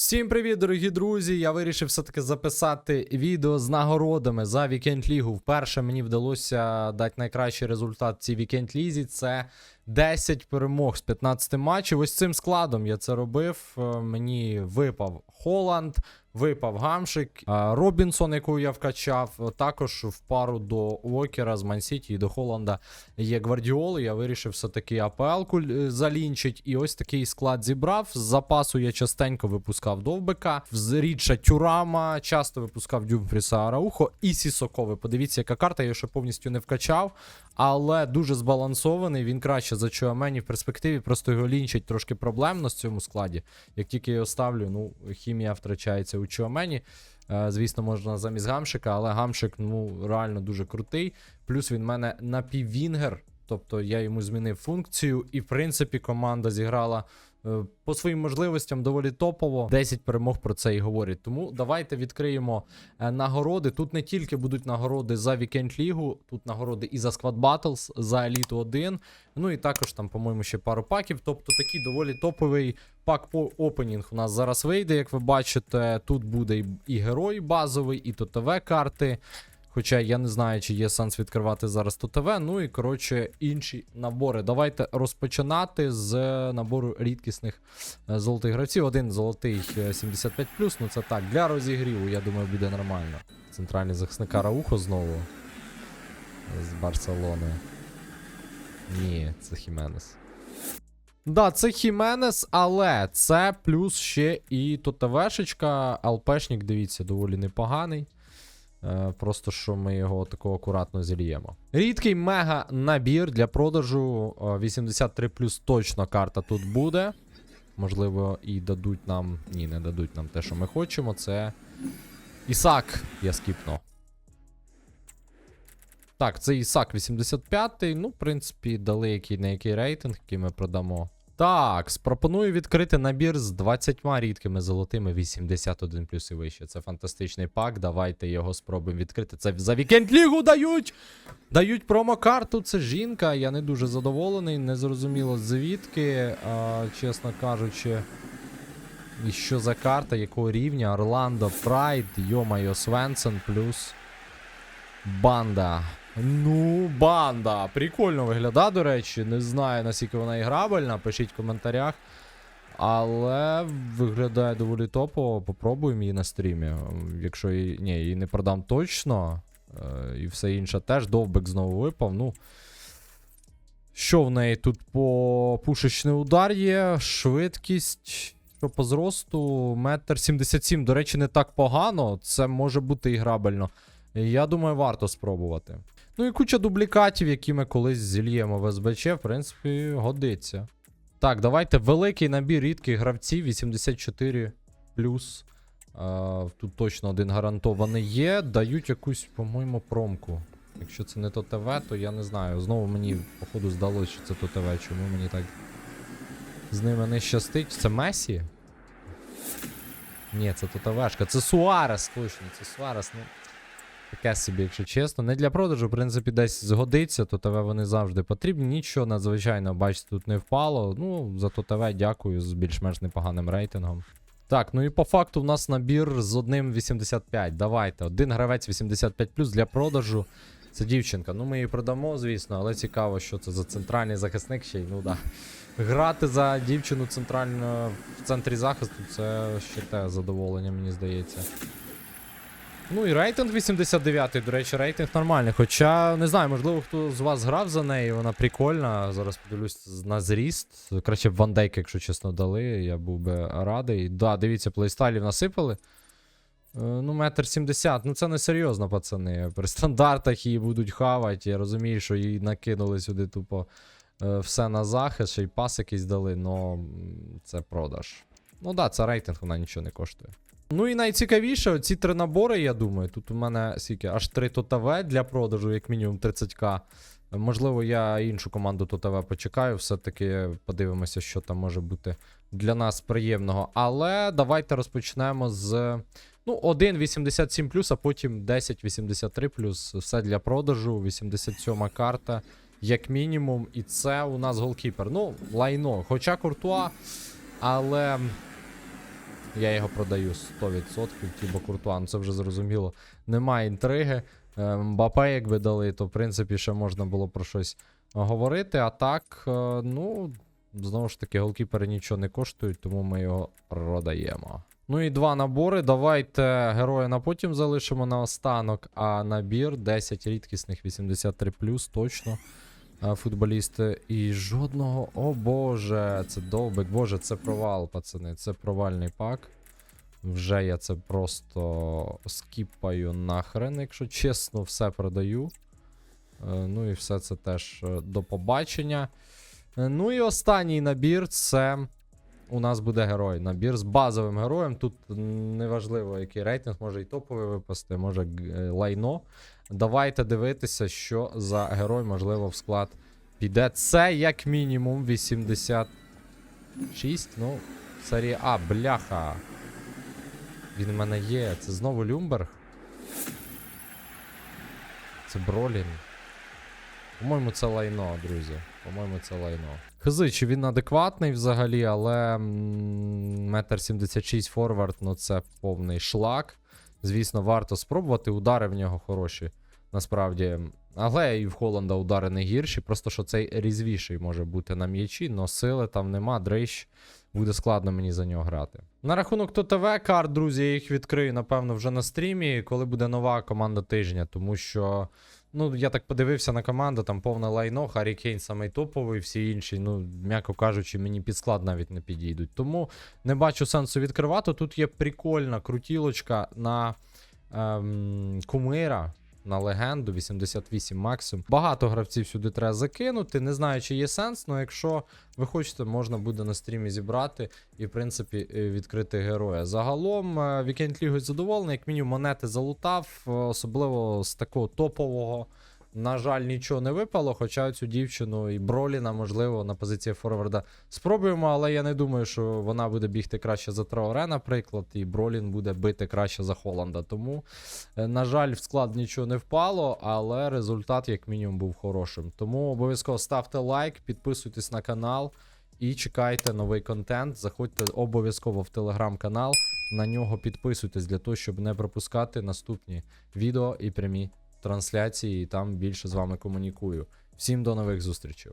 Всім привіт, дорогі друзі! Я вирішив все-таки записати відео з нагородами за вікенд лігу. Вперше мені вдалося дати найкращий результат в цій вікенд лізі. Це 10 перемог з 15 матчів. Ось цим складом я це робив. Е, Мені випав Холланд, випав Гамшик, Робінсон, яку я вкачав. Також в пару до Уокера з Мансіті і до Холланда є Гвардіоли. Я вирішив все-таки АПЛ-ку е, залінчить. І ось такий склад зібрав. З запасу я частенько випускав Довбика, з рідша Тюрама, часто випускав Дюмфріса Араухо і Сісокове. Подивіться, яка карта, я ще повністю не вкачав. Але дуже збалансований. Він краще за Чуамені в перспективі. Просто його лінчить трошки проблемно з цьому складі. Як тільки його ставлю, ну, хімія втрачається у Чуамені. Е, Звісно, можна замість гамшика, але гамшик ну реально дуже крутий. Плюс він в мене напіввінгер, тобто я йому змінив функцію, і в принципі команда зіграла по своїм можливостям доволі топово. 10 перемог про це і говорять. Тому давайте відкриємо е, нагороди. Тут не тільки будуть нагороди за вікенд лігу, тут нагороди і за Squad Battles, за Еліту 1. Ну і також там, по-моєму, ще пару паків. Тобто такий доволі топовий пак по опенінг у нас зараз вийде, як ви бачите. Тут буде і герой базовий, і ТТВ карти. Хоча я не знаю, чи є сенс відкривати зараз ТТВ. Ну і коротше інші набори. Давайте розпочинати з набору рідкісних е, золотих гравців. Один золотий е, 75 ну це так, для розігріву, я думаю, буде нормально. Центральний захисник Раухо знову. З Барселони. Ні, це Хіменес. Да, це Хіменес, але це плюс ще і ТТВшечка. ЛПшник, дивіться, доволі непоганий. Е, Просто що ми його тако акуратно зільємо. Рідкий мега набір для продажу. е, 83 плюс точно карта тут буде. Можливо, і дадуть нам. Ні, не дадуть нам те, що ми хочемо. Це Ісак. Я скіпну. Так, це Ісак 85-й. Ну, в принципі, дали який на який рейтинг, який ми продамо. Так, пропоную відкрити набір з 20 рідкими золотими 81 плюс і вище. Це фантастичний пак. Давайте його спробуємо відкрити. Це за вікенд лігу дають! Дають промокарту. Це жінка. Я не дуже задоволений. Не зрозуміло звідки, а, чесно кажучи. І що за карта, якого рівня? Орландо Прайд, Йомайо Свенсен плюс банда. Ну, банда. Прикольно виглядає, до речі. Не знаю, наскільки вона іграбельна. Пишіть в коментарях. Але виглядає доволі топово. Попробуємо її на стрімі. Якщо її. Ні, її не продам точно. Е, і все інше теж. Довбик знову випав. Ну. Що в неї тут по пушечний удар є, швидкість. Що по зросту, метр 77. До речі, не так погано. Це може бути іграбельно. Я думаю, варто спробувати. Ну і куча дублікатів, які ми колись зільємо в СБЧ, в принципі, годиться. Так, давайте великий набір рідких гравців 84 плюс. А, тут точно один гарантований є. Дають якусь, по-моєму, промку. Якщо це не то ТВ, то я не знаю. Знову мені, походу, здалося, що це то ТВ. Чому мені так з ними не щастить? Це Месі? Ні, це то ТВшка. Це Суарес, точно, це Суарес. Ну, Таке собі, якщо чесно. Не для продажу, в принципі, десь згодиться, то ТВ вони завжди потрібні. Нічого надзвичайно, бачите, тут не впало. Ну, зато ТВ дякую з більш-менш непоганим рейтингом. Так, ну і по факту в нас набір з одним 85. Давайте. Один гравець 85 для продажу. Це дівчинка. Ну, ми її продамо, звісно, але цікаво, що це за центральний захисник ще й. Ну да. Грати за дівчину центрально в центрі захисту це ще те задоволення, мені здається. Ну і рейтинг 89-й, до речі, рейтинг нормальний. Хоча, не знаю, можливо, хто з вас грав за неї, вона прикольна. Зараз подивлюсь на зріст. Краще б Ван Дейк, якщо чесно, дали, я був би радий. Да, дивіться, плейстайлів насипали. Е, Ну, метр сімдесят, ну це не серйозно, пацани. При стандартах її будуть хавати. Я розумію, що її накинули сюди тупо е, все на захист, ще й пас якийсь дали, но це продаж. Ну да, це рейтинг, вона нічого не коштує. Ну і найцікавіше, ці три набори, я думаю. Тут у мене скільки, аж три ТОТВ для продажу, як мінімум 30к. Можливо, я іншу команду ТОТВ почекаю, все-таки подивимося, що там може бути для нас приємного. Але давайте розпочнемо з. Ну, 1,87, а потім 10,83. Все для продажу. 87 карта, як мінімум. І це у нас голкіпер. Ну, лайно. Хоча Куртуа, але Я його продаю 100%. Тібо Куртуа, ну це вже зрозуміло. Немає інтриги. Мбапе, якби дали, то в принципі ще можна було про щось говорити. А так, е, ну, знову ж таки, голкіпери нічого не коштують, тому ми його продаємо. Ну і два набори. Давайте героя на потім залишимо на останок, а набір 10 рідкісних 83 точно. Е, Футболісти. І жодного. О боже, це довбик. Боже, це провал, пацани. Це провальний пак. Вже я це просто скіпаю нахрен, якщо чесно, все продаю. Е, Ну і все це теж е, до побачення. Ну і останній набір це у нас буде герой. Набір з базовим героєм. Тут неважливо, який рейтинг, може і топовий випасти, може е, лайно. Давайте дивитися, що за герой, можливо, в склад піде. Це як мінімум 86. Ну, серія А, бляха. Він в мене є. Це знову Люмберг. Це Бролін. По-моєму, це лайно, друзі. По-моєму, це лайно. Хзи, чи він адекватний взагалі, але метр 76 форвард, ну це повний шлак. Звісно, варто спробувати. Удари в нього хороші. Насправді. Але і в Холланда удари не гірші, просто що цей різвіший може бути на м'ячі, але сили там нема, дрищ. Буде складно мені за нього грати. На рахунок ТТВ карт, друзі, я їх відкрию, напевно, вже на стрімі, коли буде нова команда тижня, тому що. Ну, я так подивився на команду, там повне лайно, Харі Кейн самий топовий, всі інші, ну, м'яко кажучи, мені під склад навіть не підійдуть. Тому не бачу сенсу відкривати. Тут є прикольна крутілочка на ем, кумира. На легенду 88 максимум. Багато гравців сюди треба закинути. Не знаю, чи є сенс, але якщо ви хочете, можна буде на стрімі зібрати і, в принципі, е, відкрити героя. Загалом, Вікенд Weekend задоволений, як мінімум монети залутав, е, особливо з такого топового. На жаль, нічого не випало, хоча цю дівчину і Броліна, можливо, на позиції форварда спробуємо, але я не думаю, що вона буде бігти краще за Траоре, наприклад, і Бролін буде бити краще за Холланда. Тому, е, на жаль, в склад нічого не впало, але результат, як мінімум, був хорошим. Тому обов'язково ставте лайк, підписуйтесь на канал і чекайте новий контент. Заходьте обов'язково в телеграм-канал, на нього підписуйтесь для того, щоб не пропускати наступні відео і прямі трансляції, і там більше з вами комунікую. Всім до нових зустрічей.